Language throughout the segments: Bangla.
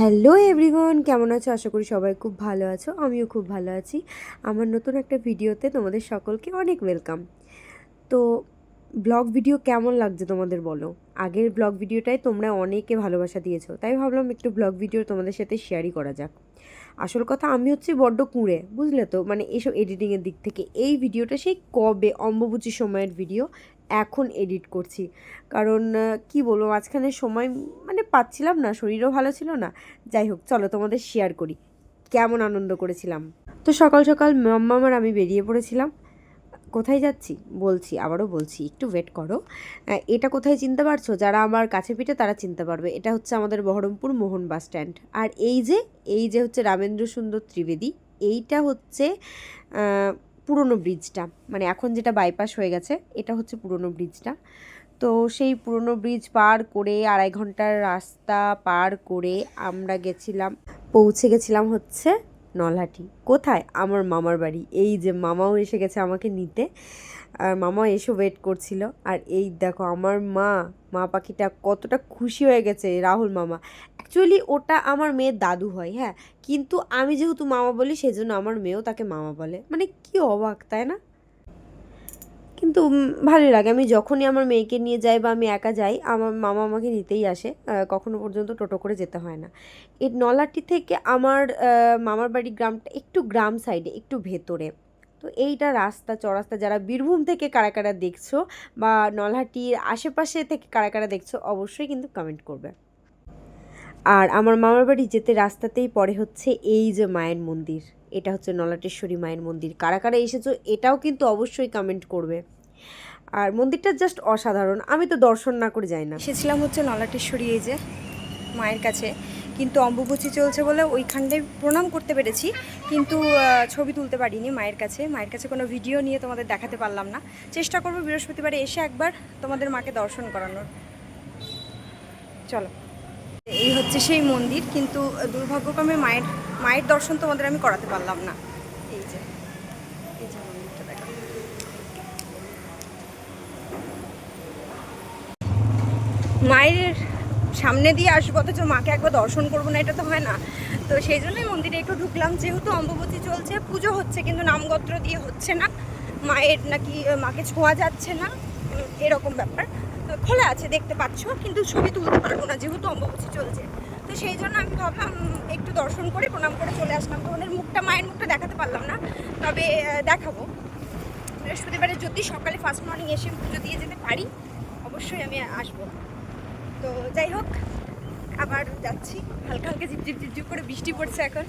হ্যালো এভরিওয়ান, কেমন আছো? আশা করি সবাই খুব ভালো আছো, আমিও খুব ভালো আছি। আমার নতুন একটা ভিডিওতে তোমাদের সকলকে অনেক ওয়েলকাম তো ব্লগ ভিডিও কেমন লাগছে তোমাদের বলো? আগের ব্লগ ভিডিওটাই তোমরা অনেকে ভালোবাসা দিয়েছ, তাই ভাবলাম একটু ব্লগ ভিডিও তোমাদের সাথে শেয়ারই করা যাক। আসল কথা, আমি হচ্ছি বড্ড কুঁড়ে, বুঝলে তো? মানে এসব এডিটিংয়ের দিক থেকে। এই ভিডিওটা সেই কবে, অম্বুবুচি সময়ের ভিডিও এখন এডিট করছি। কারণ কি বলব, মাঝখানে সময় মানে পাচ্ছিলাম না, শরীরও ভালো ছিল না। যাই হোক, চলো তোমাদের শেয়ার করি। কেমন আনন্দ করেছিলাম। তো সকাল সকাল মাম্মাম আর আমি বেরিয়ে পড়েছিলাম। কোথায় যাচ্ছি? বলছি, আবারও বলছি, একটু ওয়েট করো। এটা কোথায় চিনতে পারছ? যারা আমার কাছে পিঠে, তারা চিনতে পারবে। এটা হচ্ছে আমাদের বহরমপুর মোহন বাস স্ট্যান্ড আর এই যে এই যে হচ্ছে রামেন্দ্র সুন্দর ত্রিবেদী, এইটা হচ্ছে পুরনো ব্রিজটা মানে এখন যেটা বাইপাস হয়ে গেছে, এটা হচ্ছে পুরনো ব্রিজটা তো সেই পুরনো ব্রিজ পার করে আড়াই ঘণ্টার রাস্তা পার করে আমরা গেছিলাম, পৌঁছে গেছিলাম হচ্ছে নলহাটি। কোথায়? আমার মামার বাড়ি। এই যে মামাও এসে গেছে আমাকে নিতে। আর মামা এসে ওয়েট করছিল। আর এই দেখো আমার মা মা পাখিটা কতটা খুশি হয়ে গেছে রাহুল মামা। অ্যাকচুয়ালি ওটা আমার মেয়ের দাদু হয় হ্যাঁ। কিন্তু আমি যেহেতু মামা বলি, সেজন্য আমার মেয়েও তাকে মামা বলে। মানে কি অবাক, তাই না? কিন্তু ভালোই লাগে। আমি যখনই আমার মেয়েকে নিয়ে যাই বা আমি একা যাই, আমার মামা আমাকে নিতেই আসে। কখনো পর্যন্ত টোটো করে যেতে হয় না। এই নলাটি থেকে আমার মামার বাড়ি গ্রামটা একটু গ্রাম সাইডে একটু ভেতরে। তো এইটা রাস্তা চড়াস্তা যারা বীরভূম থেকে কারা কারা দেখছ বা নলহাটির আশেপাশে থেকে কারা কারা দেখছ অবশ্যই কিন্তু কমেন্ট করবে। আর আমার মামার বাড়ি যেতে রাস্তাতেই পড়ে হচ্ছে এই যে মায়ের মন্দির, এটা হচ্ছে নলাটেশ্বরী মায়ের মন্দির। কারা কারা এসেছ এটাও কিন্তু অবশ্যই কমেন্ট করবে। আর মন্দিরটা জাস্ট অসাধারণ, আমি তো দর্শন না করে যাই না। এসেছিলাম হচ্ছে নলাটেশ্বরী এই যে মায়ের কাছে। কিন্তু অম্বুবচি চলছে বলে ওইখানটায় প্রণাম করতে পেরেছি। কিন্তু ছবি তুলতে পারিনি মায়ের কাছে। মায়ের কাছে কোনো ভিডিও নিয়ে তোমাদের দেখাতে পারলাম না। চেষ্টা করব বৃহস্পতিবারে এসে একবার তোমাদের মাকে দর্শন করানোর। চলো। এই হচ্ছে সেই মন্দির, কিন্তু দুর্ভাগ্যক্রমে মায়ের মায়ের দর্শন তোমাদের আমি করাতে পারলাম না। এই যে মায়ের সামনে দিয়ে আসব, অথচ মাকে একবার দর্শন করব না, এটা তো হয় না। তো সেই জন্যই মন্দিরে একটু ঢুকলাম, যেহেতু অম্বুবতী চলছে, পুজো হচ্ছে, কিন্তু নামগত্র দিয়ে হচ্ছে না। মায়ের নাকি মাকে ছোঁয়া যাচ্ছে না এরকম ব্যাপার। তো খোলা আছে, দেখতে পাচ্ছ, কিন্তু ছবি তুলতে পারব না, যেহেতু অম্বুবতী চলছে। তো সেই জন্য আমি ভাবলাম একটু দর্শন করে, প্রণাম করে চলে আসলাম। তোমাদের মুখটা, মায়ের মুখটা দেখাতে পারলাম না, তবে দেখাবো। বৃহস্পতিবারে যদি সকালে ফার্স্ট মর্নিং এসে পুজো দিয়ে যেতে পারি, অবশ্যই আমি আসব। তো যাই হোক, আবার যাচ্ছি। হালকা হালকা ঝিপঝিপ ঝিপঝিপ করে বৃষ্টি পড়ছে এখন।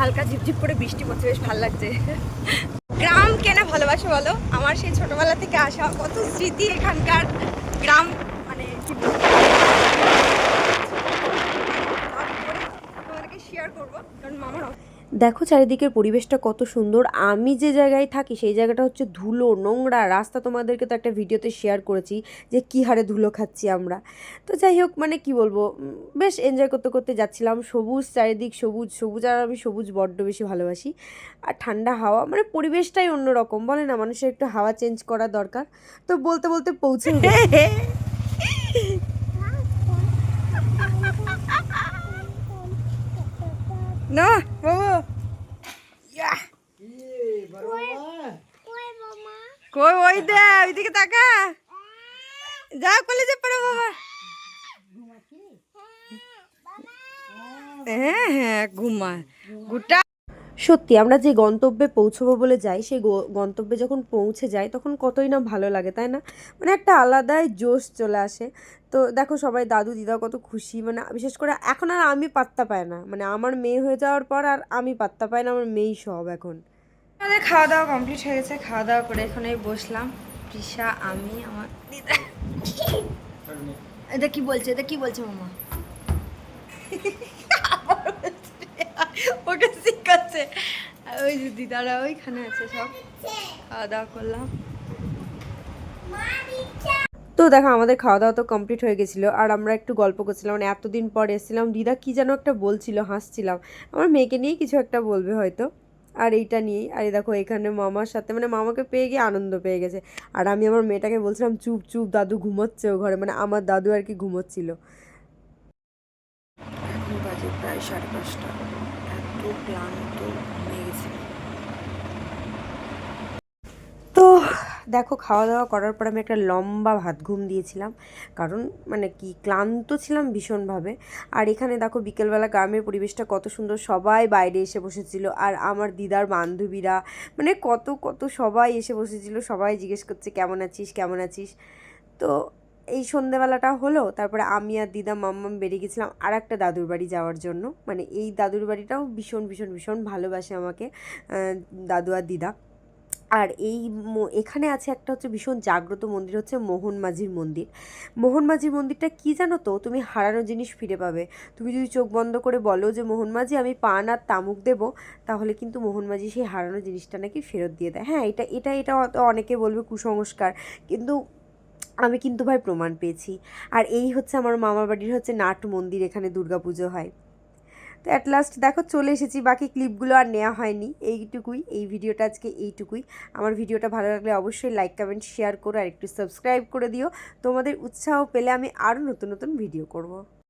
হালকা ঝিপঝিপ করে বৃষ্টি পড়ছে, বেশ ভালো লাগছে। গ্রাম কেনা ভালোবাসে বলো? আমার সেই ছোটবেলা থেকে আসা কত স্মৃতি এখানকার গ্রাম মানে কি বলব? তোমাদেরকে শেয়ার করব কারণ মামার দেখো চারিদিকের পরিবেশটা কত সুন্দর। আমি যে জায়গায় থাকি সেই জায়গাটা হচ্ছে ধুলো নোংরা রাস্তা। তোমাদেরকে তো একটা ভিডিওতে শেয়ার করেছি যে কী হারে ধুলো খাচ্ছি আমরা। তো যাই হোক মানে কি বলব বেশ এনজয় করতে করতে যাচ্ছিলাম। সবুজ চারিদিক সবুজ সবুজ আর আমি সবুজ বড্ড বেশি ভালোবাসি। আর ঠান্ডা হাওয়া মানে পরিবেশটাই অন্যরকম বলে না? মানুষের একটু হাওয়া চেঞ্জ করা দরকার। তো বলতে বলতে পৌঁছে না বাবা! কই ওই দে ওইদিকে তাকা। যা কলেজে পড়ো বাবা। হ্যাঁ হ্যাঁ ঘুমা গুটা সত্যি আমরা যে গন্তব্যে পৌঁছবো বলে যাই সেই গন্তব্যে যখন পৌঁছে যাই তখন কতই না ভালো লাগে তাই না? মানে একটা আলাদাই জোশ চলে আসে। তো দেখো সবাই দাদু দিদা কত খুশি মানে বিশেষ করে এখন আর আমি পাত্তা পাই না। মানে আমার মেয়ে হয়ে যাওয়ার পর আর আমি পাত্তা পাই না আমার মেয়েই সব এখন। আমাদের খাওয়া দাওয়া কমপ্লিট হয়ে গেছে খাওয়া দাওয়া করে এখানে বসলাম। তৃষা আমি আমার দিদা। এটা কি বলছে? এটা কি বলছে মামা? ওকে শিখাচ্ছে ওই যে দিদারা ওইখানে আছে সব। খাওয়া দাওয়া করলাম। তো দেখো, আমাদের খাওয়া দাওয়া তো কমপ্লিট হয়ে গেছিল। আর আমরা একটু গল্প করছিলাম মানে এতদিন পর এসেছিলাম। দিদা কী যেন একটা বলছিল, হাসছিলাম। আমার মেয়েকে নিয়ে কিছু একটা বলবে হয়তো। আর এইটা নিয়েই। আর দেখো, এখানে মামার সাথে মানে মামাকে পেয়ে গিয়ে আনন্দ পেয়ে গেছে। আর আমি আমার মেয়েটাকে বলছিলাম, চুপ চুপ, দাদু ঘুমোচ্ছে ও ঘরে। মানে আমার দাদু আর কি ঘুমোচ্ছিল। প্রায় সাড়ে পাঁচটা। ক্লান্ত তো দেখো খাওয়া দাওয়া করার পর আমি একটা লম্বা ভাত ঘুম দিয়েছিলাম। কারণ মানে কি, ক্লান্ত ছিলাম ভীষণভাবে। আর এখানে দেখো, বিকেলবেলা গ্রামের পরিবেশটা কত সুন্দর, সবাই বাইরে এসে বসেছিল। আর আমার দিদার বান্ধবীরা মানে কত কত সবাই এসে বসেছিল। সবাই জিজ্ঞেস করছে, কেমন আছিস? কেমন আছিস? তো এই সন্ধেবেলাটা হলো, তারপরে আমি আর দিদা, মাম্মাম বেরিয়ে গেছিলাম আর একটা দাদুর বাড়ি যাওয়ার জন্য। মানে এই দাদুর বাড়িটাও ভীষণ ভীষণ ভীষণ ভালোবাসে আমাকে দাদু আর দিদা। আর এই এখানে আছে একটা হচ্ছে ভীষণ জাগ্রত মন্দির, হচ্ছে মোহন মাঝির মন্দির। মোহন মাঝির মন্দিরটা কি জানো তো? তুমি হারানো জিনিস ফিরে পাবে। তুমি যদি চোখ বন্ধ করে বলো যে, মোহন মাঝি, আমি পান আর তামুক দেবো, তাহলে কিন্তু মোহন মাঝি সেই হারানো জিনিসটা নাকি ফেরত দিয়ে দেয়। হ্যাঁ এটা এটা এটা অনেকে বলবে কুসংস্কার। কিন্তু আমি কিন্তু ভাই প্রমাণ পেয়েছি। আর এই হচ্ছে আমার মামা বাড়ির হচ্ছে নাট মন্দির, এখানে দুর্গা পুজো হয়। তো অ্যাট লাস্ট দেখো চলে এসেছি, বাকি ক্লিপগুলো আর নেওয়া হয়নি। এইটুকুই, এই ভিডিওটা আজকে এইটুকুই। আমার ভিডিওটা ভালো লাগলে অবশ্যই লাইক কমেন্ট শেয়ার করো আর একটু সাবস্ক্রাইব করে দিও। তোমাদের উৎসাহ পেলে আমি আরও নতুন নতুন ভিডিও করব।